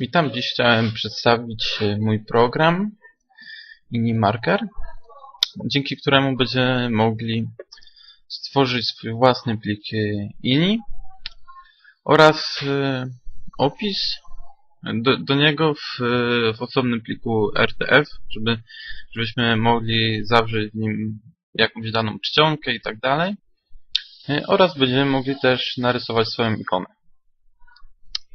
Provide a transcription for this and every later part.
Witam, dziś chciałem przedstawić e, mój program IniMarker, dzięki któremu będziemy mogli stworzyć swój własny plik e, INI oraz e, opis do, do niego w, w osobnym pliku RTF, żeby, żebyśmy mogli zawrzeć w nim jakąś daną czcionkę i tak dalej. Oraz będziemy mogli też narysować swoją ikonę.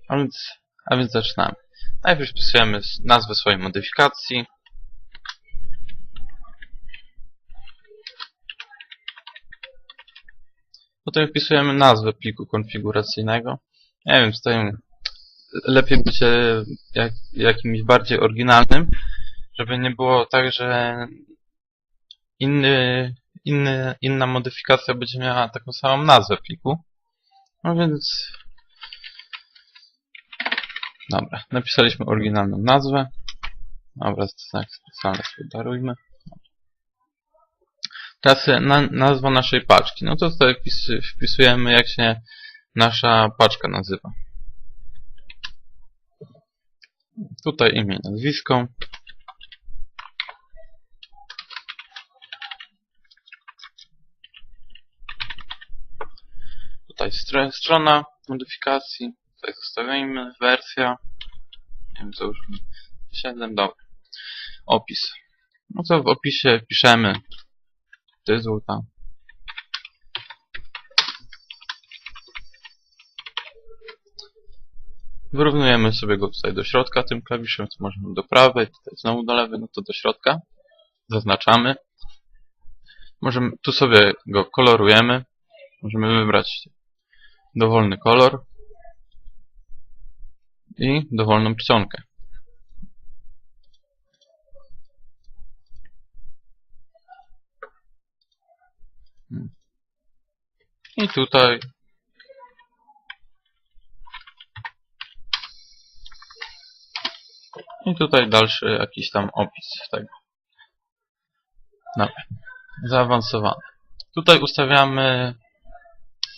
A więc, a więc zaczynamy. Najpierw wpisujemy nazwę swojej modyfikacji. Potem wpisujemy nazwę pliku konfiguracyjnego. Nie wiem, tutaj lepiej będzie jak, jakimś bardziej oryginalnym, żeby nie było tak, że inny, inny, inna modyfikacja będzie miała taką samą nazwę pliku. No więc Dobra, napisaliśmy oryginalną nazwę. Dobra, znak specjalny sobie darujmy. Teraz na, nazwa naszej paczki. No to tutaj wpis, wpisujemy jak się nasza paczka nazywa. Tutaj imię, nazwisko. Tutaj str strona modyfikacji. Tutaj zostawimy wersja. Nie wiem, co już 7, dobra. Opis. No to w opisie piszemy tytuł tam. Wyrównujemy sobie go tutaj do środka tym klawiszem, to możemy do prawej, tutaj znowu do lewej, no to do środka. Zaznaczamy. Możemy, tu sobie go kolorujemy. Możemy wybrać dowolny kolor i dowolną czcionkę. I tutaj i tutaj dalszy jakiś tam opis tego. Dobra. Zaawansowane. Tutaj ustawiamy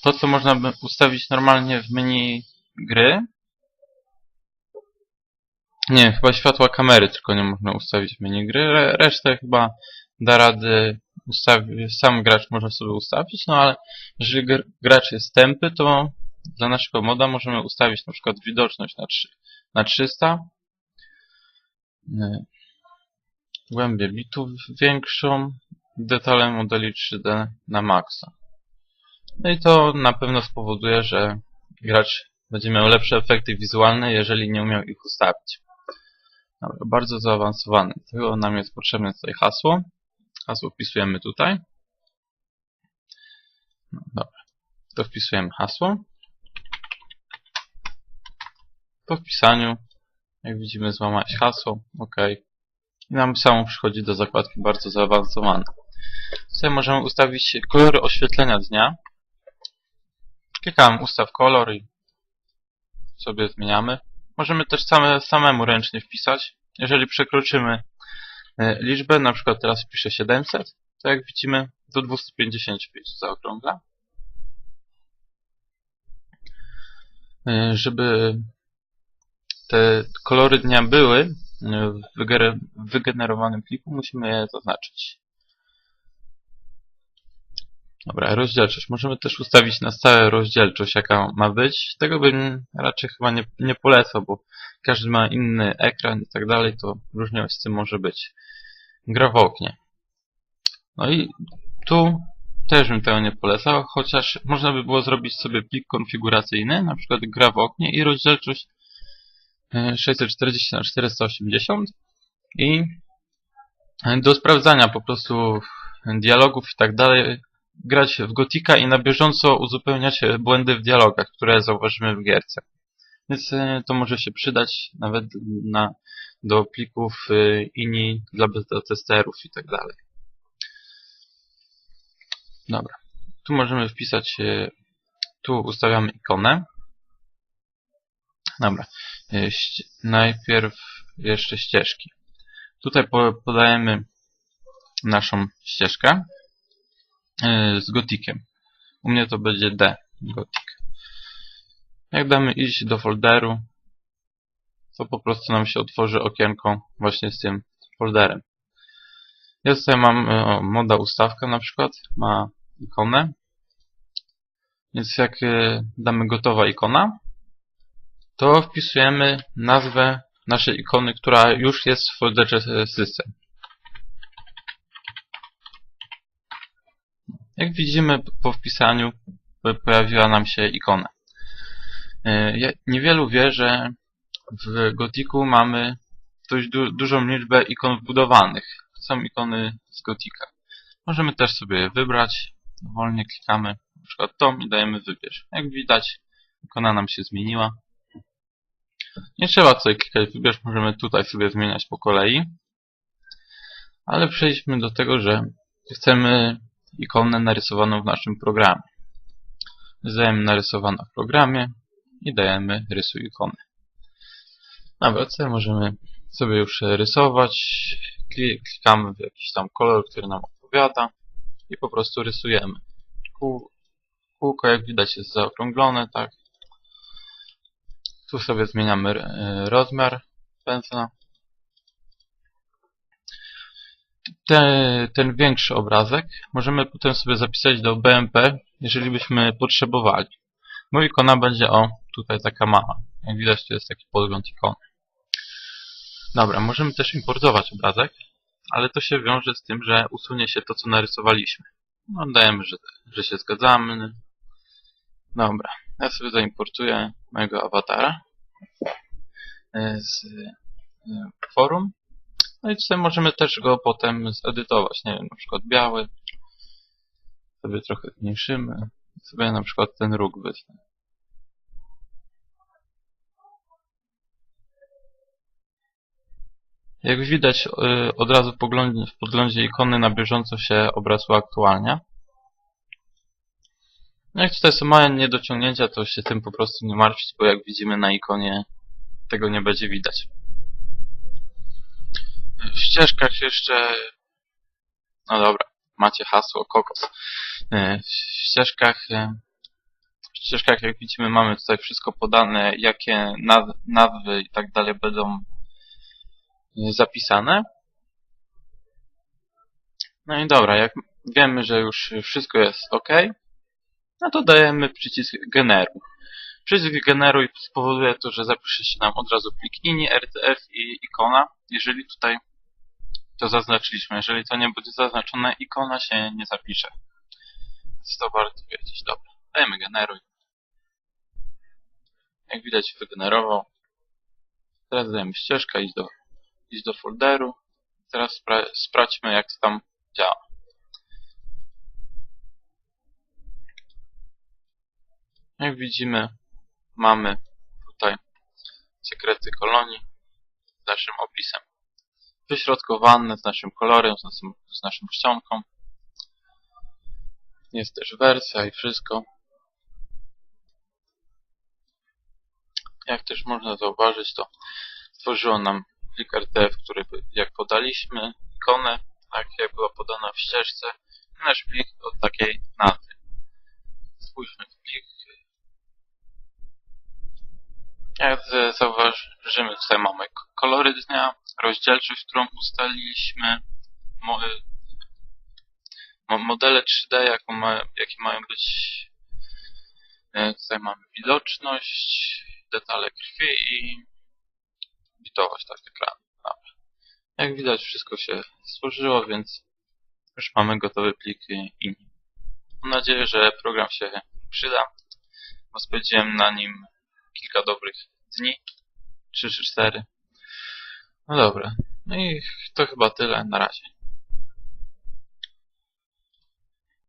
to, co można by ustawić normalnie w menu gry. Nie, chyba światła kamery tylko nie można ustawić w menu gry. Re resztę chyba da rady ustawić, sam gracz może sobie ustawić, no ale jeżeli gr gracz jest tępy, to dla naszego moda możemy ustawić na przykład widoczność na, 3, na 300, y, głębię bitów większą, detale modeli 3D na maksa. No i to na pewno spowoduje, że gracz będzie miał lepsze efekty wizualne, jeżeli nie umiał ich ustawić. Dobra, bardzo zaawansowane. Do tego nam jest potrzebne tutaj hasło. Hasło wpisujemy tutaj. No, dobra. To wpisujemy hasło. Po wpisaniu, jak widzimy, złamałeś hasło. OK. I nam samo przychodzi do zakładki bardzo zaawansowane. Tutaj możemy ustawić kolory oświetlenia dnia. Klikamy ustaw kolor i sobie zmieniamy. Możemy też same, samemu ręcznie wpisać. Jeżeli przekroczymy e, liczbę, na przykład teraz wpiszę 700, to jak widzimy do 250 wpisz zaokrągla. E, Żeby te kolory dnia były e, w wygenerowanym pliku, musimy je zaznaczyć. Dobra, rozdzielczość. Możemy też ustawić na stałe rozdzielczość, jaka ma być. Tego bym raczej chyba nie, nie polecał, bo każdy ma inny ekran i tak dalej, to różnie z tym może być. Gra w oknie. No i tu też bym tego nie polecał, chociaż można by było zrobić sobie plik konfiguracyjny, na przykład gra w oknie i rozdzielczość e, 640 na 480 i do sprawdzania po prostu dialogów i tak dalej grać w Gotika i na bieżąco uzupełniać błędy w dialogach, które zauważymy w gierce. Więc e, to może się przydać nawet na, do plików e, INI dla beta testerów i tak dalej. Dobra. Tu możemy wpisać, e, tu ustawiamy ikonę. Dobra. Najpierw jeszcze ścieżki. Tutaj po- podajemy naszą ścieżkę z gotikiem. U mnie to będzie D, gotik. Jak damy iść do folderu, to po prostu nam się otworzy okienko właśnie z tym folderem. Ja tutaj mam e, o, moda ustawka na przykład, ma ikonę. Więc jak e, damy gotowa ikona, to wpisujemy nazwę naszej ikony, która już jest w folderze e, system. Jak widzimy po wpisaniu pojawiła nam się ikona. E, Niewielu wie, że w Gotiku mamy dość du dużą liczbę ikon wbudowanych. Są ikony z Gotika. Możemy też sobie je wybrać. Dowolnie klikamy na przykład tą i dajemy wybierz. Jak widać, ikona nam się zmieniła. Nie trzeba tutaj klikać wybierz, możemy tutaj sobie zmieniać po kolei. Ale przejdźmy do tego, że chcemy ikonę narysowaną w naszym programie. Dajemy narysowana w programie i dajemy rysuj ikonę. Dobra, tutaj możemy sobie już rysować. Kli- Klikamy w jakiś tam kolor, który nam odpowiada i po prostu rysujemy. Kół, kółko, jak widać, jest zaokrąglone, tak. Tu sobie zmieniamy e, rozmiar pędzla. Te, ten większy obrazek możemy potem sobie zapisać do BMP, jeżeli byśmy potrzebowali. Bo ikona będzie o tutaj taka mała. Jak widać, tu jest taki podgląd ikony. Dobra, możemy też importować obrazek, ale to się wiąże z tym, że usunie się to, co narysowaliśmy. No, dajemy, że, że się zgadzamy. Dobra, ja sobie zaimportuję mojego awatara e, z e, forum. No i tutaj możemy też go potem zedytować. Nie wiem, na przykład biały. Sobie trochę zmniejszymy. Sobie na przykład ten róg wytnę. Jak widać, y, od razu w podglądzie ikony na bieżąco się obraz uaktualnia. No Jak tutaj są małe niedociągnięcia, to się tym po prostu nie martwić, bo jak widzimy na ikonie, tego nie będzie widać. W ścieżkach jeszcze... No dobra, macie hasło kokos. Y, W ścieżkach... y, W ścieżkach, jak widzimy, mamy tutaj wszystko podane, jakie naz- nazwy i tak dalej będą zapisane. No i dobra, jak wiemy, że już wszystko jest ok, no to dajemy przycisk generuj. Przycisk generuj spowoduje to, że zapisze się nam od razu plik ini, rtf i ikona. Jeżeli tutaj to zaznaczyliśmy, jeżeli to nie będzie zaznaczone, ikona się nie zapisze. Więc to warto wiedzieć. Dobra, dajemy generuj. Jak widać wygenerował. Teraz dajemy ścieżkę, idź do iść do folderu. Teraz spra sprawdźmy jak tam działa. Jak widzimy mamy tutaj sekrety kolonii z naszym opisem. Wyśrodkowane z naszym kolorem, z, naszym, z naszą czcionką. Jest też wersja i wszystko. Jak też można zauważyć, to stworzyło nam plik RTF, który jak podaliśmy ikonę, tak jak była podana w ścieżce, nasz plik od takiej nazwy. Spójrzmy w plik. Jak zauważymy, tutaj mamy kolory dnia, rozdzielczość, którą ustaliliśmy, y, mo modele 3D, jaką ma jakie mają być. Y, Tutaj mamy widoczność, detale krwi i bitowość tak ekranu. Dobra. Jak widać wszystko się stworzyło, więc już mamy gotowy plik INI. Mam nadzieję, że program się przyda, bo spędziłem na nim kilka dobrych dni, 3 czy 4. No dobra, no i to chyba tyle, na razie.